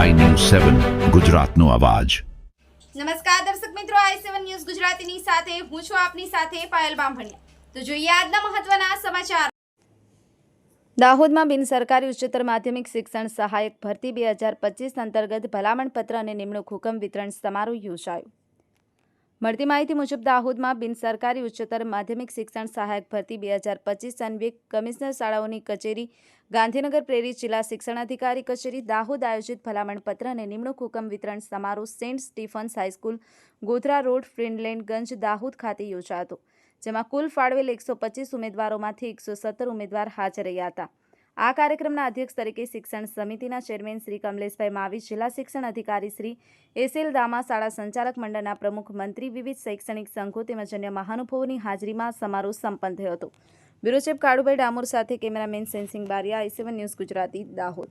સેવન ગુજરાતનો અવાજ. નમસ્કાર દર્શક મિત્રો આઈ સેવન ન્યૂઝ ગુજરાતીની સાથે હું છું આપની સાથે પાયલ બામભણિયા. તો જોઈએ આજના મહત્વના સમાચાર. દાહોદમાં બિન સરકારી ઉચ્ચતર માધ્યમિક શિક્ષણ સહાયક ભરતી બે હજાર પચીસ અંતર્ગત ભલામણ પત્ર અને નિમણૂક હુકમ વિતરણ સમારોહ યોજાયો. મળતી માહિતી મુજબ, દાહોદમાં બિન સરકારી ઉચ્ચતર માધ્યમિક શિક્ષણ સહાયક ભરતી બે હજાર પચીસ અન્વયે કમિશનર શાળાઓની કચેરી, ગાંધીનગર પ્રેરિત જિલ્લા શિક્ષણાધિકારી કચેરી, દાહોદ આયોજિત ભલામણ પત્ર અને નિમણૂક હુકમ વિતરણ સમારોહ Saint Stephen's high school, Godhra road Freelandganj Dahod ખાતે યોજાયો હતો જેમાં કુલ ફાળવેલ એકસો પચીસ ઉમેદવારોમાંથી એકસો સત્તર ઉમેદવાર હાજર રહ્યા હતા. આ કાર્યક્રમના અધ્યક્ષ તરીકે શિક્ષણ સમિતિના ચેરમેન શ્રી કમલેશભાઈ માવી, જિલ્લા શિક્ષણ અધિકારી શ્રી એસએલ દામા, શાળા સંચાલક મંડળના પ્રમુખ મંત્રી વિવિધ શૈક્ષણિક સંઘો તેમજ અન્ય મહાનુભાવોની હાજરીમાં સમારોહ સંપન્ન થયો હતો. બ્યુરો કાળુભાઈ ડામોર સાથે cameraman Sensing Bariya, I news Gujarati, Dahod.